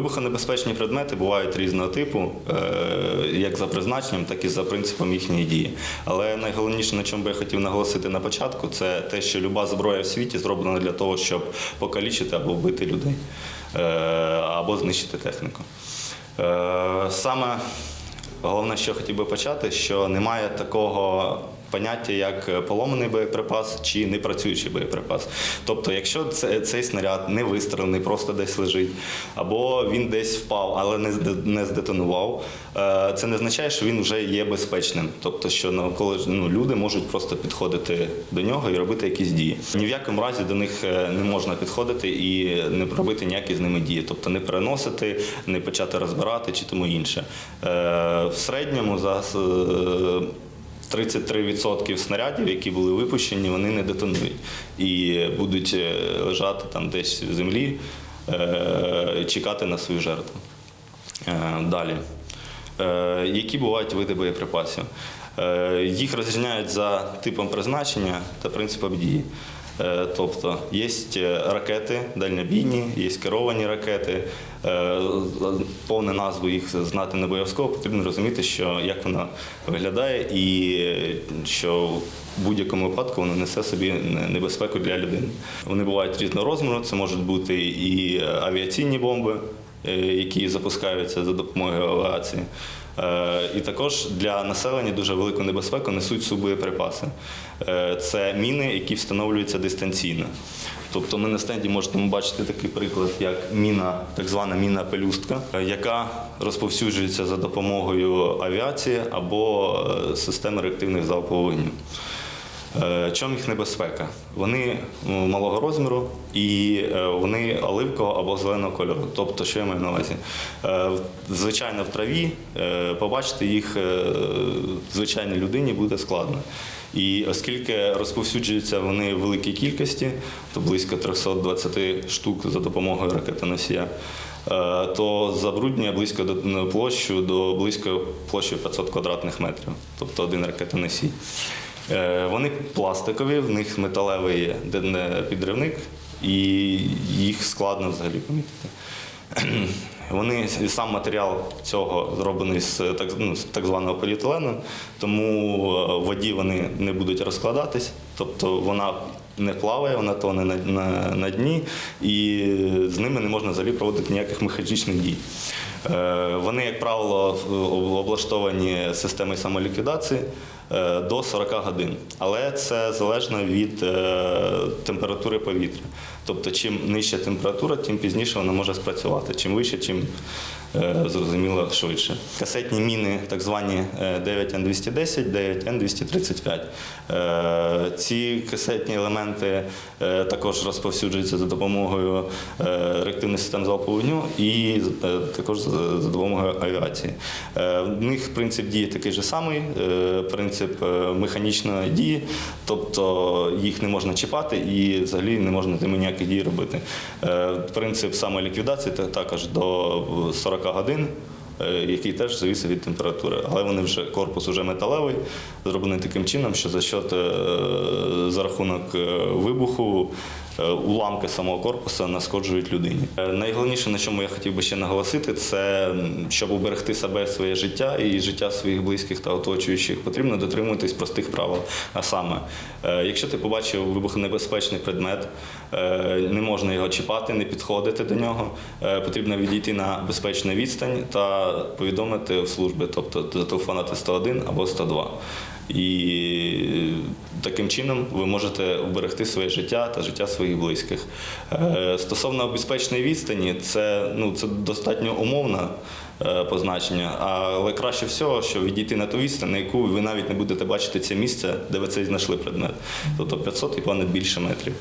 Вибухонебезпечні предмети бувають різного типу, е, як за призначенням, так і за принципом їхньої дії. Але найголовніше, на чому би я хотів наголосити на початку, це те, що люба зброя в світі зроблена для того, щоб покалічити або вбити людей, е, або знищити техніку. Е, Саме головне, що хотів би почати, що немає такого поняття, як поломаний боєприпас чи непрацюючий боєприпас. Тобто, якщо цей снаряд не вистрілений, просто десь лежить, або він десь впав, але не, здетонував, е, це не означає, що він вже є безпечним. Тобто, що навколо ну, люди можуть просто підходити до нього і робити якісь дії. Ні в якому разі до них е, не можна підходити і не робити ніякі з ними дії, тобто не переносити, не почати розбирати чи тому інше. Е, В середньому за е, 33% снарядів, які були випущені, вони не детонують і будуть е, лежати там десь в землі, е, чекати на свою жертву. Е, Далі. Які бувають види боєприпасів? Їх розрізняють за типом призначення та принципом дії. Е, Тобто є ракети дальнобійні, є керовані ракети. Е, Повну назву їх знати не обов'язково, потрібно розуміти, що як вона виглядає, і е, що в будь-якому випадку вона несе собі небезпеку для людини. Вони бувають різного розміру, це можуть бути і авіаційні бомби, е, які запускаються за допомогою авіації. Е, І також для населення дуже велику небезпеку несуть субоєприпаси. Е, Це міни, які встановлюються дистанційно. Тобто ми на стенді можемо бачити такий приклад, як міна, так звана міна пелюстка, е, яка розповсюджується за допомогою авіації або е, системи реактивних залпового вогню. Е, Чому їх небезпека? Вони малого розміру і е, вони оливкового або зеленого кольору. Тобто, що я маю на увазі? Е, Звичайно, в траві побачити їх звичайній людині буде складно. І оскільки розповсюджуються вони в великій кількості, то близько 320 штук за допомогою ракетоносія, то забруднює близько до площу до близько площі 500 квадратних метрів, тобто один ракетоносій. Е, Вони пластикові, в них металевий підривник, і їх складно взагалі помітити. Вони сам матеріал цього зроблений з так, ну, з так званого поліетилену, тому е, в воді вони не будуть розкладатись, тобто вона не плаває, вона тоне на, на, на дні, і з ними не можна взагалі проводити ніяких механічних дій. Е, Вони, як правило, облаштовані системою самоліквідації до 40 годин. Але це залежно від е, температури повітря. Тобто, чим нижча температура, тим пізніше вона може спрацювати. Чим вище, чим е, зрозуміло швидше. Касетні міни, так звані е, 9Н210, 9Н235. Е, Ці касетні елементи е, також розповсюджуються за допомогою е, реактивних систем залпового вогню і е, також за допомогою авіації. Е, В них принцип дії такий же самий, е, принцип е, механічної дії, тобто їх не можна чіпати і взагалі не можна тими ніяких дій робити. Е, Принцип самоліквідації та- також до 40 годин. е, Який теж зависить від температури, але вони вже корпус вже металевий, зроблений таким чином, що за счет за рахунок вибуху уламки самого корпусу нашкоджують людині. Е, Найголовніше, на чому я хотів би ще наголосити, це щоб уберегти себе, своє життя і життя своїх близьких та оточуючих, потрібно дотримуватись простих правил. А саме, е, якщо ти побачив вибухонебезпечний предмет, е, не можна його чіпати, не підходити до нього. Е, Потрібно відійти на безпечну відстань та повідомити в служби, тобто зателефонувати 101 або 102. І таким чином ви можете уберегти своє життя та життя своїх близьких. Е, Стосовно безпечної відстані, це, ну, це достатньо умовне е, позначення, але краще всього, що відійти на ту відстань, на яку ви навіть не будете бачити це місце, де ви цей знайшли предмет. Тобто 500 і понад більше метрів.